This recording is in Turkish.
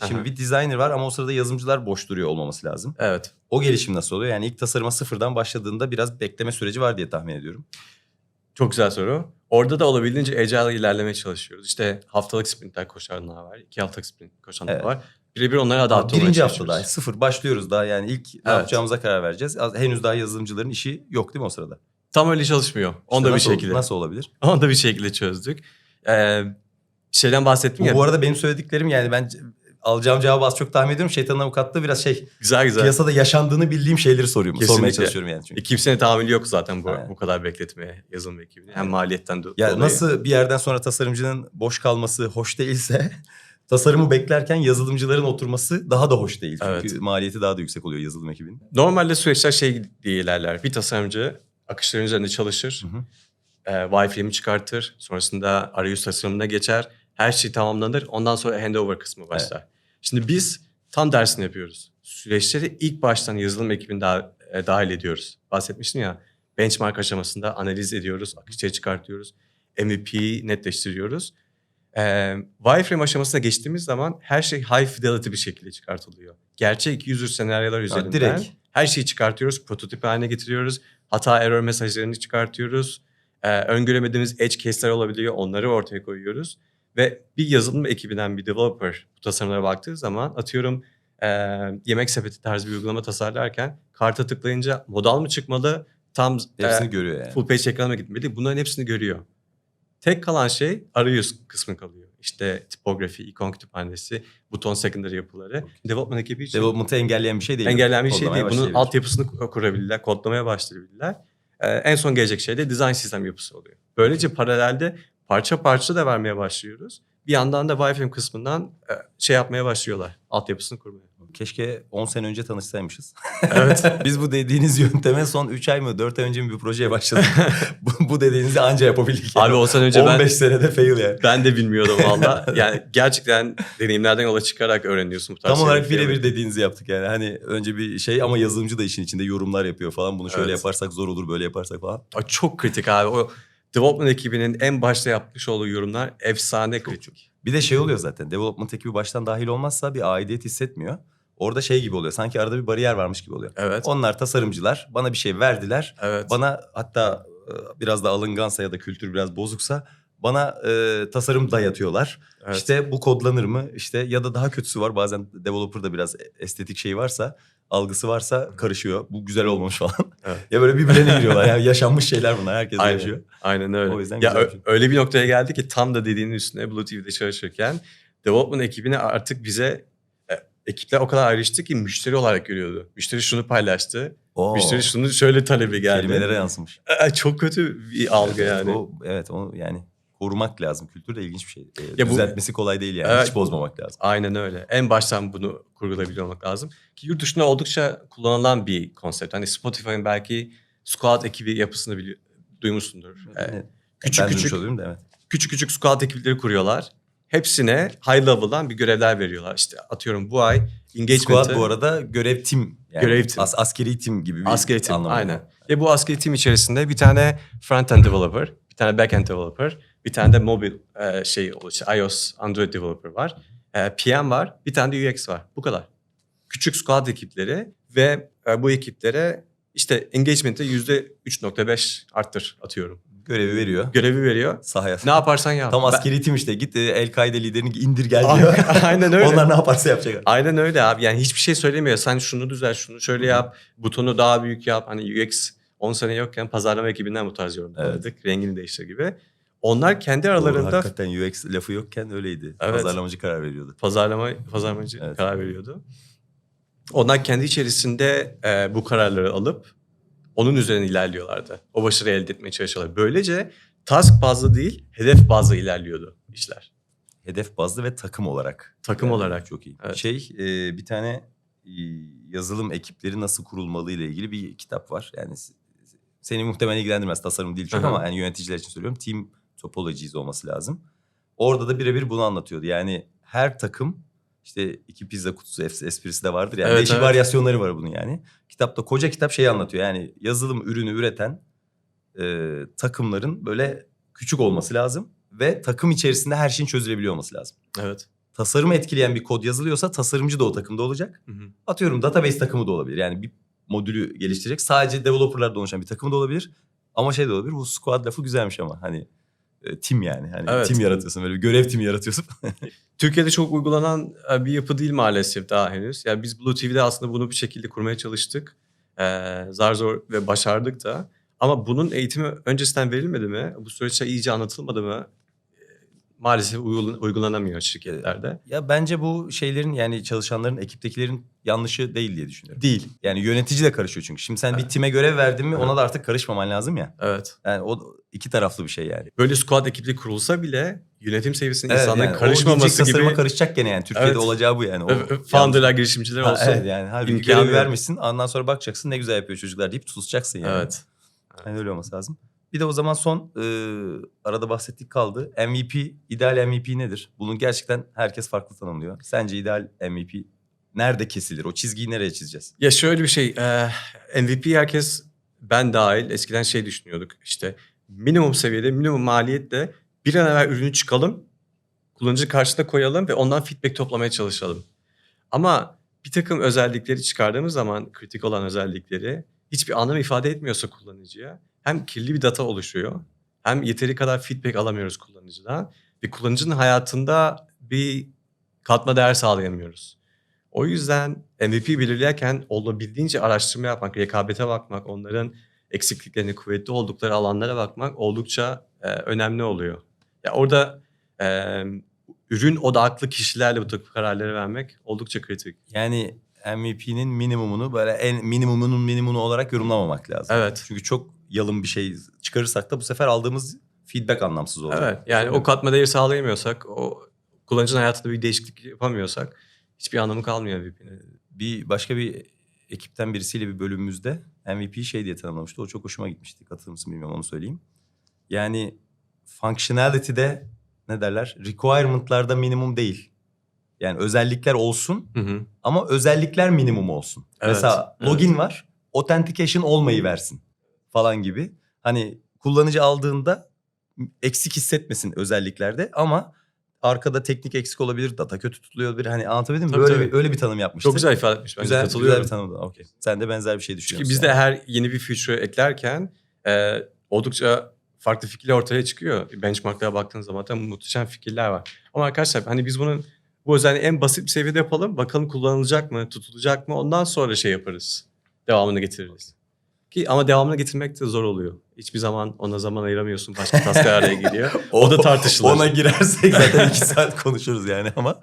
Şimdi Aha. bir designer var ama o sırada yazılımcılar boş duruyor olmaması lazım. Evet. O gelişim nasıl oluyor? Yani ilk tasarıma sıfırdan başladığında biraz bekleme süreci var diye tahmin ediyorum. Çok güzel soru. Orada da olabildiğince agile ilerlemeye çalışıyoruz. İşte haftalık sprintler koşanlar var. iki haftalık sprint koşanlar Evet. var. Birebir onlara adapte olmaya Birinci haftada sıfır başlıyoruz daha yani ilk ne Evet. yapacağımıza karar vereceğiz. Henüz daha yazılımcıların işi yok değil mi o sırada? Tam öyle çalışmıyor. İşte da bir şekilde. Nasıl olabilir? Onu da bir şekilde çözdük. Ee, şeyden bahsettim Bu, ya. bu arada benim söylediklerim yani ben alacağım cevabı az çok tahmin ediyorum. Şeytanın avukatlığı biraz şey Güzel güzel. piyasada yaşandığını bildiğim şeyleri soruyorum. Sormaya Kesinlikle. çalışıyorum yani çünkü. E, kimsenin tahammülü yok zaten bu, Aynen. bu kadar bekletmeye yazılım ekibini. Hem maliyetten do- Ya dolayı. nasıl bir yerden sonra tasarımcının boş kalması hoş değilse tasarımı beklerken yazılımcıların oturması daha da hoş değil. Çünkü Evet. maliyeti daha da yüksek oluyor yazılım ekibinin. Normalde süreçler şey diye ilerler. Bir tasarımcı akışların üzerinde çalışır. Hı hı. e, wireframe'i çıkartır. Sonrasında arayüz tasarımına geçer. Her şey tamamlanır. Ondan sonra handover kısmı başlar. Şimdi biz tam dersini yapıyoruz. Süreçleri ilk baştan yazılım ekibine da- e, dahil ediyoruz. Bahsetmiştim ya benchmark aşamasında analiz ediyoruz, akışçıya çıkartıyoruz. MVP'yi netleştiriyoruz. E, wireframe aşamasına geçtiğimiz zaman her şey high fidelity bir şekilde çıkartılıyor. Gerçek user senaryolar üzerinden direkt. her şeyi çıkartıyoruz, prototip haline getiriyoruz. Hata error mesajlarını çıkartıyoruz. Ee, öngöremediğimiz edge case'ler olabiliyor. Onları ortaya koyuyoruz. Ve bir yazılım ekibinden bir developer bu tasarımlara baktığı zaman atıyorum e, yemek sepeti tarzı bir uygulama tasarlarken karta tıklayınca modal mı çıkmalı? Tam Hepsini e, görüyor yani. full page ekrana gitmeli? Bunların hepsini görüyor. Tek kalan şey arayüz kısmı kalıyor. İşte tipografi, ikon kütüphanesi, buton secondary yapıları. Development ekibi için Development'ı engelleyen bir şey değil. engellenmiş şey Kodlamaya değil. Bunun altyapısını ku- kurabilirler, kodlamaya başlayabilirler. Ee, en son gelecek şey de design sistem yapısı oluyor. Böylece paralelde parça parça da vermeye başlıyoruz. Bir yandan da wireframe kısmından e, şey yapmaya başlıyorlar. Altyapısını kurmaya. Keşke 10 sene önce tanışsaymışız. Evet. Biz bu dediğiniz yönteme son 3 ay mı 4 ay önce mi bir projeye başladık. bu, bu dediğinizi anca yapabildik. Abi o sene önce 15 ben senede fail yani. ben de bilmiyordum valla. Yani gerçekten deneyimlerden yola çıkarak öğreniyorsun bu tarz Tam olarak birebir dediğinizi yaptık yani. Hani önce bir şey ama yazılımcı da işin içinde yorumlar yapıyor falan. Bunu şöyle Evet. yaparsak zor olur, böyle yaparsak falan. Ay, Çok kritik abi. O development ekibinin en başta yapmış olduğu yorumlar efsane kritik. Bir de şey oluyor zaten. Development ekibi baştan dahil olmazsa bir aidiyet hissetmiyor. Orada şey gibi oluyor. Sanki arada bir bariyer varmış gibi oluyor. Evet. Onlar tasarımcılar. Bana bir şey verdiler. Evet. Bana hatta e, biraz da alıngansa ya da kültür biraz bozuksa bana e, tasarım dayatıyorlar. evet. İşte bu kodlanır mı? İşte ya da daha kötüsü var. Bazen developer'da biraz estetik şey varsa, algısı varsa karışıyor. Bu güzel olmamış falan. Evet. ya böyle birbirine giriyorlar. Yani yaşanmış şeyler bunlar. Herkes Aynen. yaşıyor. Aynen öyle. O yüzden ya güzel şey. öyle bir noktaya geldi ki tam da dediğinin üstüne Blue TV'de çalışırken development ekibine artık bize e, ekipler o kadar ayrıştı ki müşteri olarak görüyordu. Müşteri şunu paylaştı. Oo, Müşteri şunu şöyle talebi geldi. kelimelere yansımış. E, Çok kötü bir algı yani. O, evet onu yani korumak lazım. Kültür de ilginç bir şey. Ee, Ya bu- Düzeltmesi kolay değil yani. Evet. Hiç bozmamak lazım. Aynen öyle. En baştan bunu kurgulayabiliyor olmak lazım. Ki yurt dışında oldukça kullanılan bir konsept. Hani Spotify'ın belki squad ekibi yapısını bili- duymuşsundur. E, Evet. küçük ben küçük da evet. küçük küçük squad ekipleri kuruyorlar. Hepsine high level'dan bir görevler veriyorlar. İşte atıyorum bu ay engagement'ı... Squad bu arada görev tim. Yani Görev tim. As- askeri tim gibi bir Askeri team, anlamı. aynen. Ve bu askeri team içerisinde bir tane front-end developer, bir tane back-end developer, bir tane de mobil e, şey işte iOS, Android developer var. E, PM var, bir tane de UX var. Bu kadar. Küçük squad ekipleri ve e, bu ekiplere işte engagement'ı %3.5 arttır atıyorum. Görevi veriyor. Görevi veriyor. Sahaya. Ne yaparsan yap. Tam Ben- askeri tim işte. Git e, El-Kaide liderini indir gel diyor. Aynen öyle. Onlar ne yaparsa yapacak. Aynen öyle abi. Yani hiçbir şey söylemiyor. Sen şunu düzelt, şunu şöyle yap. Butonu daha büyük yap. Hani UX 10 sene yokken pazarlama ekibinden bu tarz yorumlar Evet. aldık. Rengini değiştir gibi. Onlar kendi Doğru, aralarında hakikaten UX lafı yokken öyleydi. Evet. Pazarlamacı karar veriyordu. pazarlama pazarlamacı Evet. karar veriyordu. Onlar kendi içerisinde e, bu kararları alıp onun üzerine ilerliyorlardı. O başarıyı elde etmeye çalışıyorlar. Böylece task bazlı değil, hedef bazlı ilerliyordu işler. Hedef bazlı ve takım olarak. Takım olarak. Çok iyi. Evet. Şey e, bir tane e, yazılım ekipleri nasıl kurulmalı ile ilgili bir kitap var. Yani seni muhtemelen ilgilendirmez tasarım değil çok Aha. ama yani yöneticiler için söylüyorum. Team Topologies olması lazım. Orada da birebir bunu anlatıyordu. Yani her takım işte iki pizza kutusu es- esprisi de vardır. Yani Evet, değişik evet. varyasyonları var bunun yani. Kitapta koca kitap şeyi anlatıyor. Yani yazılım ürünü üreten e, takımların böyle küçük olması lazım ve takım içerisinde her şeyin çözülebiliyor olması lazım. Evet. tasarımı etkileyen bir kod yazılıyorsa tasarımcı da o takımda olacak. Hı hı. Atıyorum database takımı da olabilir. Yani bir modülü geliştirecek. Sadece developerlardan oluşan bir takım da olabilir. Ama şey de olabilir. Bu squad lafı güzelmiş ama hani tim yani. Hani Evet. tim yaratıyorsun böyle bir görev timi yaratıyorsun. Türkiye'de çok uygulanan e, bir yapı değil maalesef daha henüz. Yani biz Blue TV'de aslında bunu bir şekilde kurmaya çalıştık. Ee, zar zor ve başardık da. Ama bunun eğitimi öncesinden verilmedi mi? Bu süreçte iyice anlatılmadı mı? Maalesef uygula- uygulanamıyor şirketlerde. ya bence bu şeylerin yani çalışanların ekiptekilerin yanlışı değil diye düşünüyorum. Değil. Yani yönetici de karışıyor çünkü. Şimdi sen bir Evet. time görev verdin mi ona da artık karışmaman lazım ya. Evet. Yani o iki taraflı bir şey yani. Böyle squad ekipli kurulsa bile yönetim seviyesinde Evet, insanların yani o karışmaması gidecek gibi karışacak gene yani. Türkiye'de Evet. olacağı bu yani. O, founderlar, girişimciler Ha, olsun. evet yani halbuki imkanı görevi vermişsin ondan sonra bakacaksın ne güzel yapıyor çocuklar deyip tutacaksın yani. Evet. Yani öyle olması lazım. Bir de o zaman son e, arada bahsettik kaldı. MVP, ideal MVP nedir? Bunu gerçekten herkes farklı tanımlıyor. Sence ideal MVP nerede kesilir? O çizgiyi nereye çizeceğiz? Ya şöyle bir şey, e, MVP herkes ben dahil eskiden şey düşünüyorduk işte minimum seviyede minimum maliyetle bir an evvel ürünü çıkalım, kullanıcı karşısına koyalım ve ondan feedback toplamaya çalışalım. Ama bir takım özellikleri çıkardığımız zaman kritik olan özellikleri hiçbir anlam ifade etmiyorsa kullanıcıya hem kirli bir data oluşuyor hem yeteri kadar feedback alamıyoruz kullanıcıdan ve kullanıcının hayatında bir katma değer sağlayamıyoruz. O yüzden MVP belirlerken olabildiğince araştırma yapmak, rekabete bakmak, onların eksikliklerini, kuvvetli oldukları alanlara bakmak oldukça e, önemli oluyor. Ya orada e, ürün odaklı kişilerle bu takım kararları vermek oldukça kritik. Yani MVP'nin minimumunu böyle en minimumunun minimunu olarak yorumlamamak lazım. Evet. Çünkü çok yalın bir şey çıkarırsak da bu sefer aldığımız feedback anlamsız olacak. Evet. Yani o katma değeri sağlayamıyorsak, o kullanıcının hayatında bir değişiklik yapamıyorsak hiçbir anlamı kalmıyor MVP'nin. bir başka bir ekipten birisiyle bir bölümümüzde MVP'yi şey diye tanımlamıştı. O çok hoşuma gitmişti. Katılır mısın bilmiyorum onu söyleyeyim. Yani functionality'de ne derler? Requirement'larda minimum değil. Yani özellikler olsun Hı hı. ama özellikler minimum olsun. Evet, Mesela evet. login var. Authentication olmayı versin falan gibi. Hani kullanıcı aldığında eksik hissetmesin özelliklerde ama arkada teknik eksik olabilir, data kötü tutuluyor olabilir. Hani anlatabildim mi? Tabii, Böyle tabii. bir, öyle bir tanım yapmıştı. Çok güzel ifade etmiş. Güzel, katılıyorum. güzel bir tanım. Okey. Sen de benzer bir şey düşünüyorsun. Çünkü biz de her yeni bir feature eklerken e, oldukça farklı fikirler ortaya çıkıyor. Benchmarklara baktığın zaman da muhteşem fikirler var. Ama arkadaşlar hani biz bunun bu özelliği en basit bir seviyede yapalım. Bakalım kullanılacak mı, tutulacak mı? Ondan sonra şey yaparız. Devamını getiririz. Ki ama devamını getirmek de zor oluyor. Hiçbir zaman ona zaman ayıramıyorsun. Başka tasklar araya geliyor. O da tartışılır. Ona girersek zaten iki saat konuşuruz yani ama.